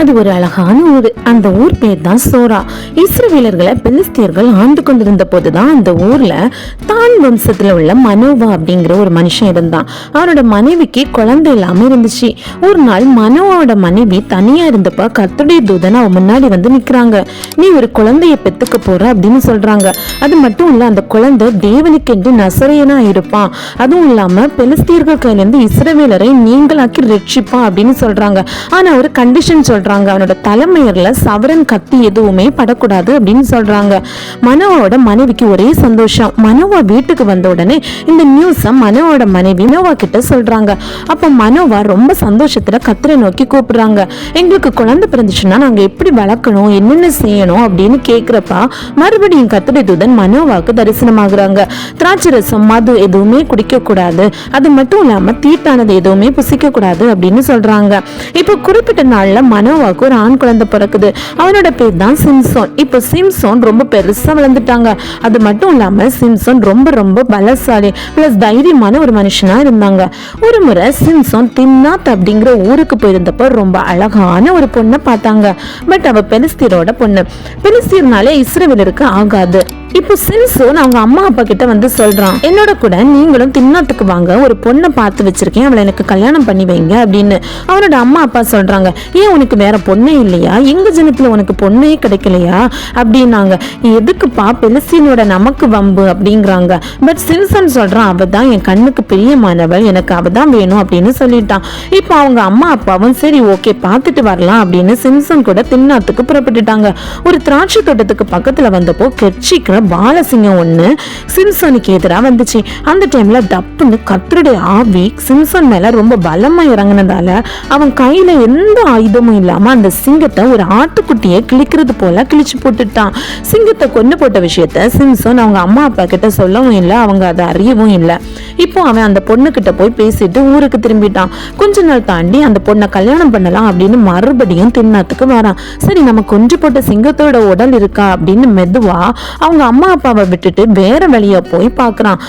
அது ஒரு அழகான ஊர். அந்த ஊர் பேர் தான் சோரா. இஸ்ரேலர்களை பெலிஸ்தியர்கள் ஆண்டு கொண்டிருந்த போதுதான் அந்த ஊர்ல தான் வம்சத்துல உள்ள மனோவா அப்படிங்கிற ஒரு மனுஷன் இருந்தான். அவனோட மனைவிக்கு குழந்தை இல்லாமல் இருந்துச்சு. ஒரு நாள் மனோவோட மனைவி தனியாக இருந்தப்ப கத்துடைய தூதன் அவன் முன்னாடி வந்து நிற்கிறாங்க நீ ஒரு குழந்தைய பெற்றுக்க போற அப்படின்னு சொல்கிறாங்க அது மட்டும் இல்லை அந்த குழந்தை தேவனுக்கென்று நசரையனா இருப்பான். அதுவும் இல்லாமல் பெலஸ்தீர்கள் கையிலேருந்து இஸ்ரவேலரை நீங்களாக்கி ரட்சிப்பான் அப்படின்னு சொல்கிறாங்க ஆனால் ஒரு கண்டிஷன் சொல்கிறாங்க அவனோட தலைமையரில் சவரன் கத்தி எதுவுமே படக்கூடாது அப்படின்னு சொல்கிறாங்க மனோவோட மனைவிக்கு ஒரே சந்தோஷம். மனோவா வீடு வீட்டுக்கு வந்த உடனே இந்த நியூஸை மனோவோட மனைவி மனோவா கிட்ட சொல்றாங்க. அப்போ மனோவா ரொம்ப சந்தோஷத்துல கத்திரை நோக்கி கூப்பிடுறாங்க. எங்களுக்கு குழந்தை பிறந்துச்சுன்னா நாங்க எப்படி வளர்க்கணும் என்னென்ன செய்யணும் அப்படின்னு கேட்குறப்ப மறுபடியும் கத்திரை தூதன் மனோவாக்கு தரிசனமாகறாங்க. திராட்சை ரசம் மது எதுவுமே குடிக்கக்கூடாது. அது மட்டும் இல்லாம தீட்டானது எதுவுமே புசிக்கக்கூடாது அப்படின்னு சொல்றாங்க. இப்போ குறிப்பிட்ட நாள்ல மனோவாக்கு ஒரு ஆண் குழந்தை பிறக்குது. அவனோட பேர் தான் சிம்சோன். இப்போ சிம்சோன் ரொம்ப பெருசா வளர்ந்துட்டாங்க. அது மட்டும் இல்லாம சிம்சோன் ரொம்ப ரொம்ப பலசாலி ப்ளஸ் தைரியமான ஒரு மனுஷனா இருந்தாங்க. ஒரு முறை சிம்சோன் தின்னாத் அப்படிங்கிற ஊருக்கு போயிருந்தப்போ ரொம்ப அழகான ஒரு பொண்ணை பார்த்தாங்க. பட் அவ பெலிஸ்தீரோட பொண்ணு. பெலிஸ்தீர்னாலே இருக்க ஆகாது. இப்போ சிம்சோன் அவங்க அம்மா அப்பா கிட்ட வந்து சொல்றான். என்னோட கூட நீங்களும் தின்னாத்துக்கு வாங்க. ஒரு பொண்ணை பார்த்து வச்சிருக்கேன். அவளை எனக்கு கல்யாணம் பண்ணி வைங்க அப்படின்னு அவனோட அம்மா அப்பா சொல்றாங்க. ஏன் உனக்கு வேற பொண்ணே இல்லையா? எங்க ஜனத்துல உனக்கு பொண்ணே கிடைக்கலையா? அப்படின்னாங்க. எதுக்குப்பா பெலிஸ்தீனோட நமக்கு வம்பு அப்படிங்கிறாங்க. பட் சிம்சன் சொல்றான் அவ தான் என் கண்ணுக்கு பிரியமானவள். எனக்கு அவ தான் வேணும் அப்படின்னு சொல்லிட்டான். இப்போ அவங்க அம்மா அப்பாவும் சரி ஓகே பார்த்துட்டு வரலாம் அப்படின்னு சிம்சன் கூட தின்னாத்துக்கு புறப்பட்டுட்டாங்க. ஒரு திராட்சை தோட்டத்துக்கு பக்கத்துல வந்தப்போ கெச்சிக்கிற பாலசிங்கம் ஒன்று சிம்சனுக்கு எதிராக வந்துச்சு. அந்த டைம்ல டப்புன்னு கத்தருடைய ஆவி சிம்சன் மேல ரொம்ப பலமா இறங்குனதால அவன் கையில எந்த ஆயுதமும் இல்லாம அந்த சிங்கத்தை ஒரு ஆட்டுக்குட்டியை கிழிக்கிறது போல கிழிச்சு போட்டுட்டான். சிங்கத்தை கொண்டு போட்ட விஷயத்த சிம்சன் அவங்க அம்மா அப்பா கிட்ட சொல்லவும் இல்லை அவங்க அதை அறியவும் இல்லை. இப்போ அவன் அந்த பொண்ணுக்கிட்ட போய் பேசிட்டு ஊருக்கு திரும்பிட்டான். கொஞ்ச நாள் தாண்டி அந்த பொண்ணை கல்யாணம் பண்ணலாம் அப்படின்னு மறுபடியும் தின்னாத்துக்கு வரான். சரி நம்ம கொஞ்சம் போட்ட சிங்கத்தோட உடல் இருக்கா அப்படின்னு மெதுவா அவங்க அம்மா அப்பாவை விட்டுட்டு வேற வழியா போய் பார்க்கறான்.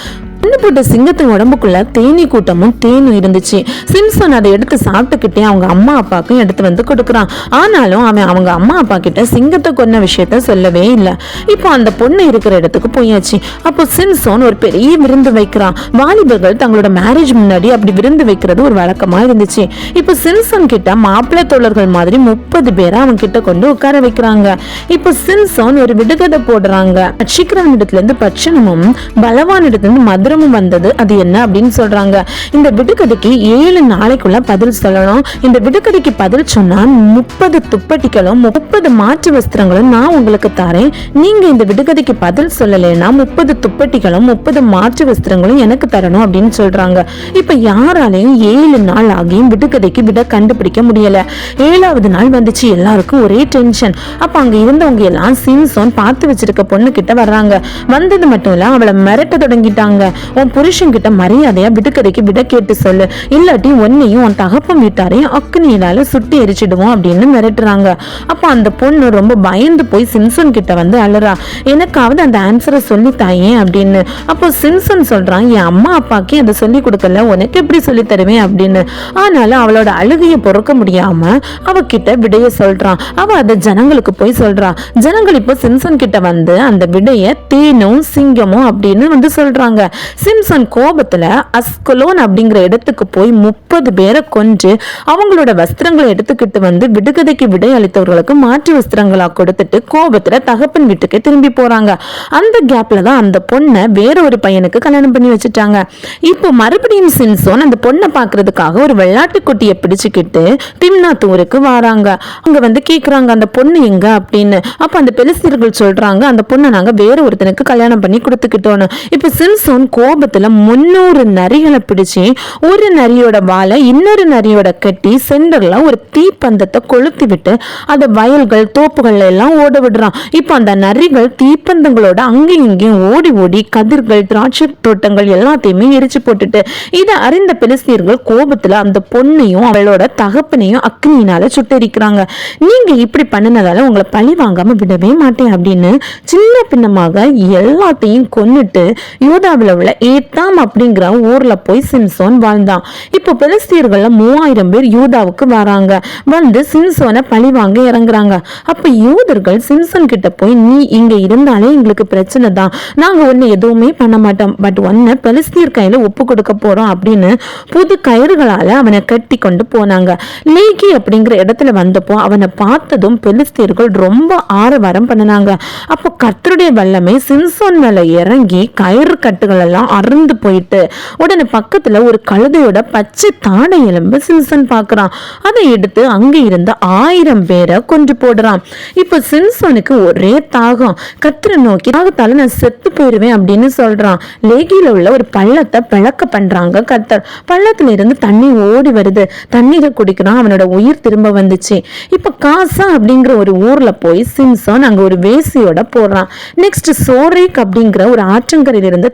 கொண்டு போட்ட சிங்கத்தின் உடம்புக்குள்ள தேனி கூட்டமும் தேனும் இருந்துச்சு. சிம்சன் அதை எடுத்து சாப்பிட்டுக்கிட்டே அவங்க அம்மா அப்பாக்கும் எடுத்து வந்து கொடுக்குறான். ஆனாலும் அவன் அவங்க அம்மா அப்பா கிட்ட சிங்கத்தை கொன்ன விஷயத்த சொல்லவே இல்லை. இப்போ அந்த பொண்ணு இருக்கிற இடத்துக்கு போயாச்சு. அப்போ சிம்சோன் ஒரு பெரிய விருந்து வைக்கிறான். வாலிபர்கள் தங்களோட மேரேஜ் முன்னாடி அப்படி விருந்து வைக்கிறது ஒரு வழக்கமா இருந்துச்சு. இப்போ சிம்சன் கிட்ட மாப்பிள்ளை தோழர்கள் மாதிரி முப்பது பேரை அவன் கிட்ட கொண்டு உட்கார வைக்கிறாங்க. இப்போ சிம்சோன் ஒரு விடுகதை போடுறாங்க. அச்சிக்கிறவன் இடத்துல இருந்து பச்சனமும் பலவான் இடத்துல இருந்து விவரமும் வந்தது. அது என்ன அப்படின்னு சொல்றாங்க. இந்த விடுகதைக்கு ஏழு நாளைக்குள்ள பதில் சொல்லணும். இந்த விடுகதைக்கு பதில் சொன்னா முப்பது துப்பட்டிகளும் முப்பது மாற்று வஸ்திரங்களும் நான் உங்களுக்கு தரேன். நீங்க இந்த விடுகதைக்கு பதில் சொல்லலைன்னா முப்பது துப்பட்டிகளும் முப்பது மாற்று வஸ்திரங்களும் எனக்கு தரணும் அப்படின்னு சொல்றாங்க. இப்ப யாராலையும் ஏழு நாள் ஆகியும் விடுகதைக்கு விட கண்டுபிடிக்க முடியல. ஏழாவது நாள் வந்துச்சு. எல்லாருக்கும் ஒரே டென்ஷன். அப்ப அங்க இருந்தவங்க எல்லாம் சிம்சோன் பார்த்து வச்சிருக்க பொண்ணு கிட்ட வர்றாங்க. வந்தது மட்டும் இல்ல அவளை மிரட்ட தொடங்கிட்டாங்க. உன் புருஷன்கிட்ட மரியாதையா விடுக்கதைக்கு விட கேட்டு சொல்லு. இல்லாட்டி உன்னையும் உன் தகப்பன் வீட்டாரையும் அக்னியினால சுட்டி எரிச்சிடுவோம் அப்படின்னு மிரட்டுறாங்க. அப்ப அந்த பொண்ணு ரொம்ப பயந்து போய் சிம்சன் கிட்ட வந்து அழுறா. எனக்காவது அந்த ஆன்சரை சொல்லி அப்படின்னு. அப்போ சிம்சன் சொல்றான் என் அம்மா அப்பாக்கே அதை சொல்லி கொடுக்கல. உனக்கு எப்படி சொல்லி தருவேன்? அப்படின்னு. ஆனாலும் அவளோட அழுகையை பொறுக்க முடியாம அவகிட்ட விடைய சொல்றான். அவ அதை ஜனங்களுக்கு போய் சொல்றா. ஜனங்கள் இப்போ சிம்சன் கிட்ட வந்து அந்த விடைய தேனும் சிங்கமும் அப்படின்னு வந்து சொல்றாங்க. சிம்சன் கோபத்தில் அஸ்கலோன் அப்படிங்கிற இடத்துக்கு போய் முப்பது பேரை கொன்று அவங்களோட வஸ்திரங்களை எடுத்துக்கிட்டு வந்து விடுகதைக்கு விடை அளித்தவர்களுக்கு மாற்று வஸ்திரங்களாக கொடுத்துட்டு கோபத்தில் தகப்பன் வீட்டுக்கு திரும்பி போகிறாங்க அந்த கேப்பில் தான் அந்த பொண்ணை வேற ஒரு பையனுக்கு கல்யாணம் பண்ணி வச்சுட்டாங்க. இப்போ மறுபடியும் சிம்சோன் அந்த பொண்ணை பார்க்கறதுக்காக ஒரு வெள்ளாட்டு குட்டியை பிடிச்சிக்கிட்டு திம்னாத் ஊருக்கு வராங்க. அங்கே வந்து கேட்குறாங்க அந்த பொண்ணு எங்க? அப்படின்னு. அப்போ அந்த பெலிஸ்தீர்கள் சொல்கிறாங்க அந்த பொண்ணை நாங்கள் வேற ஒருத்தனுக்கு கல்யாணம் பண்ணி கொடுத்துக்கிட்டோன்னு. இப்போ சிம்சோன் கோபத்துல முன்னூறு நரிகளை பிடிச்சு ஒரு நரியோட வாழை இன்னொரு நரியோட கட்டி சென்டர்ல ஒரு தீப்பந்தத்தை கொளுத்தி விட்டு அதை வயல்கள் தோப்புகள் எல்லாம் ஓட விடுறான். இப்போ அந்த நரிகள் தீப்பந்தங்களோட அங்கேயும் இங்கேயும் ஓடி ஓடி கதிர்கள் திராட்சை தோட்டங்கள் எல்லாத்தையுமே எரிச்சு போட்டுட்டு இதை அறிந்த பெலிஸ்தீர்கள் கோபத்துல அந்த பொண்ணையும் அவளோட தகப்பனையும் அக்னியினால சுட்டரிக்கிறாங்க. நீங்க இப்படி பண்ணினதால உங்களை பழி வாங்காம விடவே மாட்டேன் அப்படின்னு சின்ன பின்னமாக எல்லாத்தையும் கொன்னுட்டு யோதாவில் உள்ள ஏத்தாம் அப்படிங்கிற ஊர்ல போய் சிம்சோன் வாழ்ந்தான். இப்போ பெலஸ்தீர்களில் மூவாயிரம் பேர் யூதாவுக்கு வராங்க. வந்து சிம்சோனை பழி வாங்க இறங்குறாங்க. அப்போ யூதர்கள் சிம்சன் கிட்ட போய் நீ இங்க இருந்தாலே எங்களுக்கு பிரச்சனை தான். நாங்க ஒன்று எதுவுமே பண்ண மாட்டோம். பட் ஒன்று பெலஸ்தீர் கையில் ஒப்பு கொடுக்க போறோம் அப்படின்னு புது கயிறுகளால அவனை கட்டி கொண்டு போனாங்க. லேகி அப்படிங்கிற இடத்துல வந்தப்போ அவனை பார்த்ததும் பெலிஸ்தீர்கள் ரொம்ப ஆரவாரம் பண்ணினாங்க. அப்போ கத்தருடைய வல்லமை சிம்சோன் மேல இறங்கி கயிறு கட்டுகள் எலும்பெல்லாம் அறுந்து போயிட்டு உடனே பக்கத்துல ஒரு கழுதையோட பச்சை தாடை எலும்பு சிம்சன் பார்க்கறான் அதை எடுத்து அங்க இருந்த ஆயிரம் பேரை கொண்டு போடுறான். இப்போ சிம்சனுக்கு ஒரே தாகம். கத்திர நோக்கி தாகத்தால நான் செத்து போயிருவேன் அப்படின்னு சொல்றான். லேகியில உள்ள ஒரு பள்ளத்தை பிளக்க பண்றாங்க கத்தர் பள்ளத்துல இருந்து தண்ணி ஓடி வருது. தண்ணீரை குடிக்கிறான். அவனோட உயிர் திரும்ப வந்துச்சு. இப்போ காசா அப்படிங்கிற ஒரு ஊர்ல போய் சிம்சன் அங்க ஒரு வேசியோட போடுறான் நெக்ஸ்ட் சோரேக் அப்படிங்கிற ஒரு ஆற்றங்கரையில இருந்த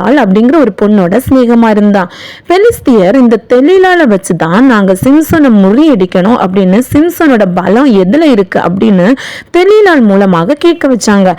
தெளிலால் அப்படிங்கிற ஒரு பொண்ணோட சிநேகமா இருந்தான். பெலிஸ்தியர் இந்த தெளிலால வச்சுதான் நாங்க சிம்சனை முறியடிக்கணும் அப்படின்னு சிம்சனோட பலம் எதுல இருக்கு அப்படின்னு தெளிலால் மூலமாக கேட்க வச்சாங்க.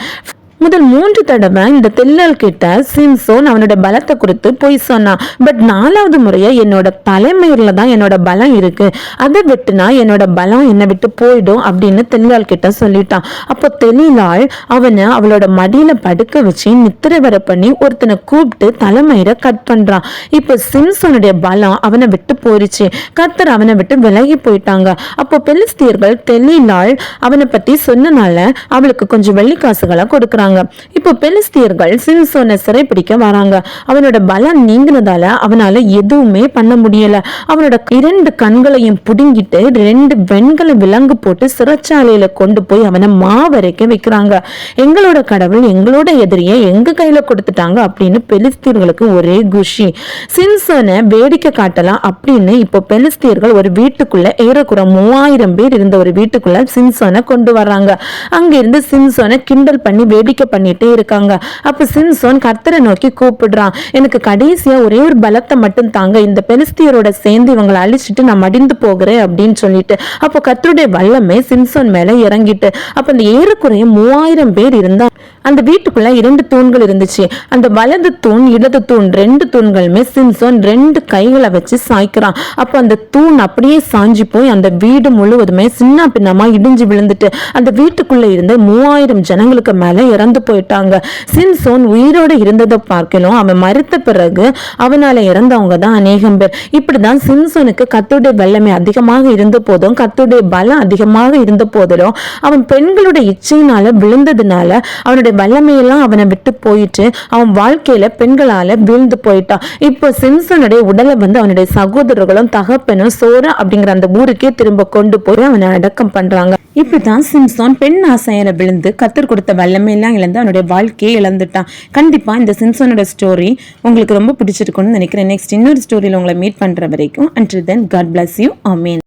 முதல் மூன்று தடவை இந்த தெல்லல் கிட்ட சிம்சோன் அவனோட பலத்தை குறித்து போய் சொன்னான். பட் நாலாவது முறையா என்னோட தலைமையில தான் என்னோட பலம் இருக்கு. அதை விட்டுனா என்னோட பலம் என்னை விட்டு போயிடும் அப்படின்னு தெல்லால் கிட்ட சொல்லிட்டான். அப்போ தெளிலாள் அவனை அவளோட மடியில படுக்க வச்சு நித்திரை வர பண்ணி ஒருத்தனை கூப்பிட்டு தலைமையில கட் பண்றான். இப்போ சிம்சோனுடைய பலம் அவனை விட்டு போயிருச்சு. கத்தர் அவனை விட்டு விலகி போயிட்டாங்க. அப்போ பெலிஸ்தியர்கள் தெளிலாள் அவனை பத்தி சொன்னனால அவளுக்கு கொஞ்சம் வெள்ளிக்காசுகளை கொடுக்குறாங்க. இப்போ பெலிஸ்தியர்கள் சிம்சோனை சிறைப்பிடிக்க வராங்க. அவனோட பலம் நீங்கினதால அவனால எதுவுமே பண்ண முடியல. அவனோட இரண்டு கண்களையும் புடுங்கிட்டு ரெண்டு வெண்கல விலங்கு போட்டு சிறைச்சாலையில கொண்டு போய் அவனை மாவரைக்க வைக்கிறாங்க. எங்களோட கடவுள் எங்களோட எதிரியை எங்க கையில கொடுத்துட்டாங்க அப்படின்னு பெலிஸ்தீர்களுக்கு ஒரே குஷி. சிம்சோனை வேடிக்கை காட்டலாம் அப்படின்னு இப்போ பெலிஸ்தீர்கள் ஒரு வீட்டுக்குள்ள ஏறக்குற மூவாயிரம் பேர் இருந்த ஒரு வீட்டுக்குள்ள சிம்சோனை கொண்டு வர்றாங்க. அங்க இருந்து சிம்சோனை கிண்டல் பண்ணி வேடிக்கை பண்ணிட்டே இருக்காங்க. அப்ப சிம்சோன் கர்த்தரை நோக்கி கூப்பிடுறான். எனக்கு கடைசியா ஒரே ஒரு பலத்தை மட்டும் தாங்க. இந்த பெலிஸ்தியரோட சேர்ந்து இவங்களை அழிச்சிட்டு நான் மடிந்து போகிறேன் அப்படின்னு சொல்லிட்டு. அப்போ கத்தருடைய வல்லமை சிம்சோன் மேல இறங்கிட்டு. அப்ப அந்த ஏறக்குறைய மூவாயிரம் பேர் இருந்தா அந்த வீட்டுக்குள்ள இரண்டு தூண்கள் இருந்துச்சு. அந்த வலது தூண் இடது தூண் ரெண்டு தூண்களுமே சிம்சோன் ரெண்டு கைகளை வச்சு சாய்க்கிறான். அப்போ அந்த தூண் அப்படியே சாஞ்சி போய் அந்த வீடு முழுவதுமே சின்ன பின்னமா இடிஞ்சு விழுந்துட்டு. அந்த வீட்டுக்குள்ள இருந்த மூவாயிரம் ஜனங்களுக்கு மேல இறந்து போயிட்டாங்க. சின்சோன் உயிரோட இருந்ததை பார்க்கணும். அவன் மறுத்த பிறகு அவனால இறந்தவங்க தான் அநேகம் பேர். இப்படிதான் சிம்சோனுக்கு கத்துடைய வல்லமை அதிகமாக இருந்த போதும் கத்துடைய பலம் அதிகமாக இருந்த போதிலும் அவன் பெண்களுடைய இச்சையினால விழுந்ததுனால அவனுடைய வல்லமையெல்லாம் அவனை விட்டு போயிட்டு அவன் வாழ்க்கையில பெண்களால வீழ்ந்து போயிட்டான். இப்போ சிம்சனுடைய உடலை வந்து அவனுடைய சகோதரர்களும் தகப்பனும் சோர அப்படிங்கிற அந்த ஊருக்கே திரும்ப கொண்டு போய் அவனை அடக்கம் பண்றாங்க. இப்படிதான் சிம்சோன் பெண் ஆசையில விழுந்து கத்தர் கொடுத்த வல்லமையெல்லாம் இழந்து அவனுடைய வாழ்க்கையை இழந்துட்டான். கண்டிப்பா இந்த சிம்சோனோட ஸ்டோரி உங்களுக்கு ரொம்ப பிடிச்சிருக்கும்னு நினைக்கிறேன். நெக்ஸ்ட் இன்னொரு ஸ்டோரியில் உங்களை மீட் பண்ற வரைக்கும் and then god bless you Ameen